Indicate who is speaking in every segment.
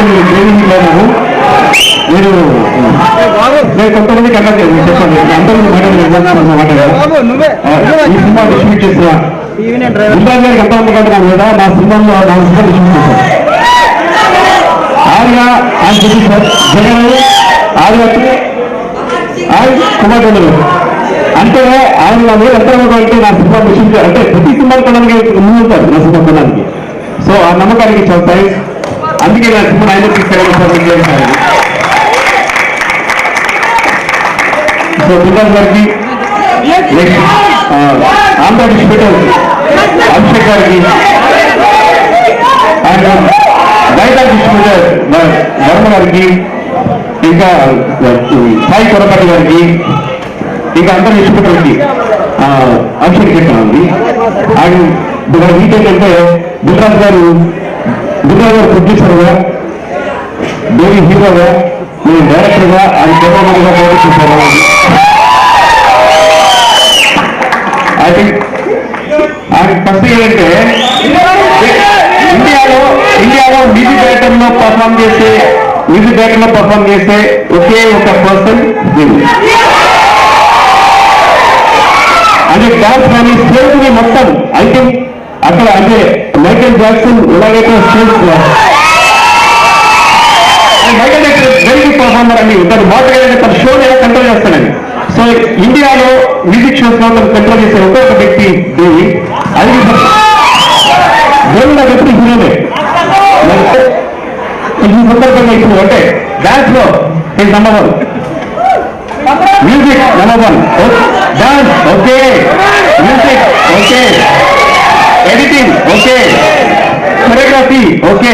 Speaker 1: మీరు ట్రైనింగ్ లేదు మీరు నేను కొంతమంది కన్నా చెప్పండి. అందరూ మాట్లాడారు ఈ సినిమా డిస్ట్రిబ్యూట్ చేసిన గుండాజ్ గారికి ఎంత కంటే మీద నా సినిమాలో నా సినిమా డిస్ట్రిబ్యూట్ చేశాను ఆర్య ఆయన చెప్పి సార్ జగన్ ఆర్య ఆయన కుమార్ గారు అంటే ఆయన మీద ఎంత అంటే నా సినిమా డిస్ట్రిబ్యూట్ అంటే ప్రతి సినిమా కొనడానికి ముందు ఉంటారు నా సినిమా కొనడానికి. సో ఆ నమ్మకానికి చాలా థ్యాంక్స్. అందుకే నా సినిమా ఆయన తీసుకెళ్ళాలి సో గుండాజ్ గారికి ఆంధ్ర డిస్ట్రిబ్యూటర్ అభిషేక్ గారికి అండ్ బయట డిస్ట్రిబ్యూటర్ వర్మ గారికి ఇంకా సాయి కొరపాటి గారికి ఇంకా అందరు డిస్ట్రిబ్యూటర్కి అభిషేక్ చేస్తామండి అండ్ ఇక్కడ ఏంటంటే గుజరాత్ గారు గుజరాత్ ప్రొడ్యూసర్గా దేవి హీరోగా నేను డైరెక్టర్గా ఆయన కెమెరామెన్గా పోటీ చేశాను ఐ థింక్ ఆయన ఫస్ట్ ఏంటంటే ఇండియాలో ఇండియాలో మ్యూజిక్ డైరెక్టర్లో పర్ఫామ్ చేసే మ్యూజిక్ డైరెక్టర్లో పర్ఫామ్ చేసే ఒకే ఒక పర్సన్ దీన్ని అంటే డాన్స్ కానీ స్టేజ్ మొత్తం ఐ థింక్ అక్కడ అంటే మైకేల్ జాక్సన్ ఎలాగైతే stage Michael Jackson very good performer అని తను మాట్లాడే తన షోని ఎలా కంట్రోల్ చేస్తాడని సో ఇండియాలో మ్యూజిక్ షోస్లో తను కంట్రోల్ చేసే ఒకే ఒక వ్యక్తి దేవి అది దేవి నాకు హీరోనే ఈ సందర్భంగా ఇప్పుడు అంటే డాన్స్లో ఇది number one music number one dance okay music okay editing okay choreography okay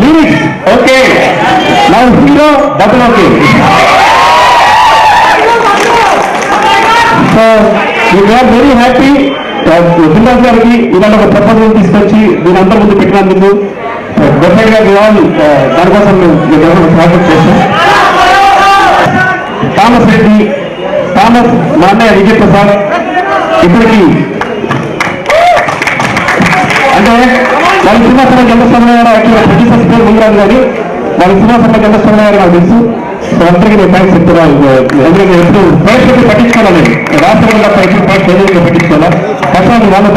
Speaker 1: lyrics okay నా hero double okay so we're very happy Simhas గారికి ఇలాంటి ఒక ప్రపోజల్ తీసుకొచ్చి దీని అందరి ముందు పెట్టినందుకు డెఫినెట్గా వాళ్ళు దానికోసం మేము స్వాగతం చేస్తాం. థామస్ రెడ్డి థామస్ మా అన్నయ్య విజయ్ ప్రసాద్ ఇప్పటికీ వాళ్ళ సింహాసనం చంద్రస్వామి గారు యాక్చువల్గా ప్రొడ్యూసర్స్ పేరు ముందు కానీ వాళ్ళ సింహాసనం చంద్రస్వామి గారు నాకు తెలుసు సో అందరికీ నేను థ్యాంక్స్ చెప్తున్నాను ఎందుకంటే ఎప్పుడు ప్రేక్షకులు పట్టించుకోవాలి రాష్ట్రంలో తప్ప ఎప్పుడు ప్రేక్షకులు పట్టించుకోవాలి ఫస్ట్ వాళ్ళు